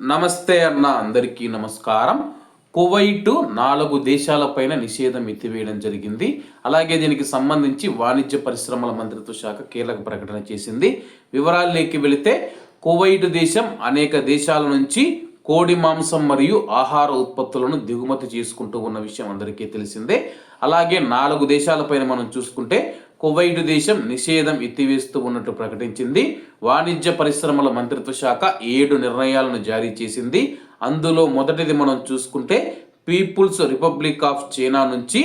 నమస్తే అన్న అందరికీ నమస్కారం. కువైట్ నాలుగు దేశాలపైన నిషేధం ఎత్తివేయడం జరిగింది. అలాగే దీనికి సంబంధించి వాణిజ్య పరిశ్రమల మంత్రిత్వ శాఖ కీలక ప్రకటన చేసింది. వివరాల్లోకి వెళితే కువైట్ దేశం అనేక దేశాల నుంచి కోడి మాంసం మరియు ఆహార ఉత్పత్తులను దిగుమతి చేసుకుంటూ ఉన్న విషయం అందరికీ తెలిసిందే. అలాగే నాలుగు దేశాలపైన మనం చూసుకుంటే కువైట్ దేశం నిషేధం ఎత్తివేస్తూ ఉన్నట్టు ప్రకటించింది. వాణిజ్య పరిశ్రమల మంత్రిత్వ శాఖ ఏడు నిర్ణయాలను జారీ చేసింది. అందులో మొదటిది మనం చూసుకుంటే పీపుల్స్ రిపబ్లిక్ ఆఫ్ చైనా నుంచి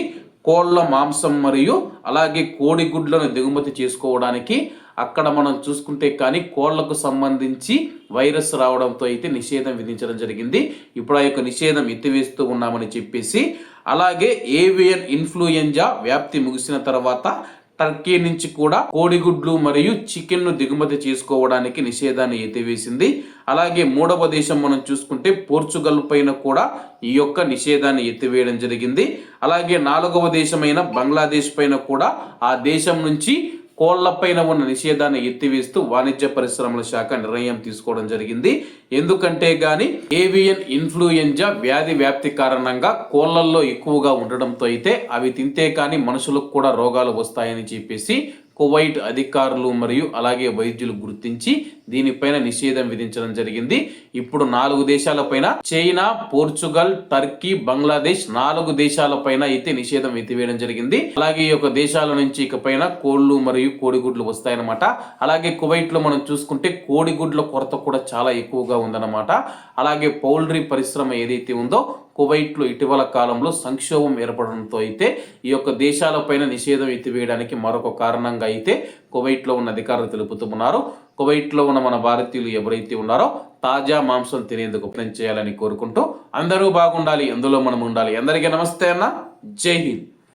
కోళ్ళ మాంసం మరియు అలాగే కోడిగుడ్లను దిగుమతి చేసుకోవడానికి అక్కడ మనం చూసుకుంటే కానీ కోళ్ళకు సంబంధించి వైరస్ రావడంతో అయితే నిషేధం విధించడం జరిగింది. ఇప్పుడు ఆ యొక్క నిషేధం ఎత్తివేస్తూ ఉన్నామని చెప్పేసి అలాగే ఏవియన్ ఇన్ఫ్లుయెంజా వ్యాప్తి ముగిసిన తర్వాత టర్కీ నుంచి కూడా కోడిగుడ్లు మరియు చికెన్ను దిగుమతి చేసుకోవడానికి నిషేధాన్ని ఎత్తివేసింది. అలాగే మూడవ దేశం మనం చూసుకుంటే పోర్చుగల్ పైన కూడా ఈ యొక్క నిషేధాన్ని ఎత్తివేయడం జరిగింది. అలాగే నాలుగవ దేశమైన బంగ్లాదేశ్ పైన కూడా ఆ దేశం నుంచి కోళ్ళపైన ఉన్న నిషేధాన్ని ఎత్తివేస్తూ వాణిజ్య పరిశ్రమల శాఖ నిర్ణయం తీసుకోవడం జరిగింది. ఎందుకంటే గాని ఏవియన్ ఇన్ఫ్లుయెంజా వ్యాధి వ్యాప్తి కారణంగా కోళ్ళల్లో ఎక్కువగా ఉండడంతో అయితే అవి తింటే కానీ మనుషులకు కూడా రోగాలు వస్తాయని చెప్పేసి కువైట్ అధికారులు మరియు అలాగే వైద్యులు గుర్తించి దీనిపైన నిషేధం విధించడం జరిగింది. ఇప్పుడు నాలుగు దేశాలపైన చైనా పోర్చుగల్ టర్కీ బంగ్లాదేశ్ నాలుగు దేశాలపైన అయితే నిషేధం ఎత్తివేయడం జరిగింది. అలాగే ఈ యొక్క దేశాల నుంచి ఇకపైన కోళ్ళు మరియు కోడిగుడ్లు వస్తాయన్నమాట. అలాగే కువైట్లో మనం చూసుకుంటే కోడిగుడ్ల కొరత కూడా చాలా ఎక్కువగా ఉందన్నమాట. అలాగే పౌల్ట్రీ పరిశ్రమ ఏదైతే ఉందో కువైట్లో ఇటీవల కాలంలో సంక్షోభం ఏర్పడడంతో అయితే ఈ యొక్క దేశాలపైన నిషేధం ఎత్తివేయడానికి మరొక కారణంగా అయితే కువైట్లో ఉన్న అధికారులు తెలుపుతున్నారు. కువైట్లో ఉన్న మన భారతీయులు ఎవరైతే ఉన్నారో తాజా మాంసం తినేందుకు ప్రయత్నం చేయాలని కోరుకుంటూ అందరూ బాగుండాలి అందులో మనం ఉండాలి. అందరికీ నమస్తే అన్న. జై హింద్.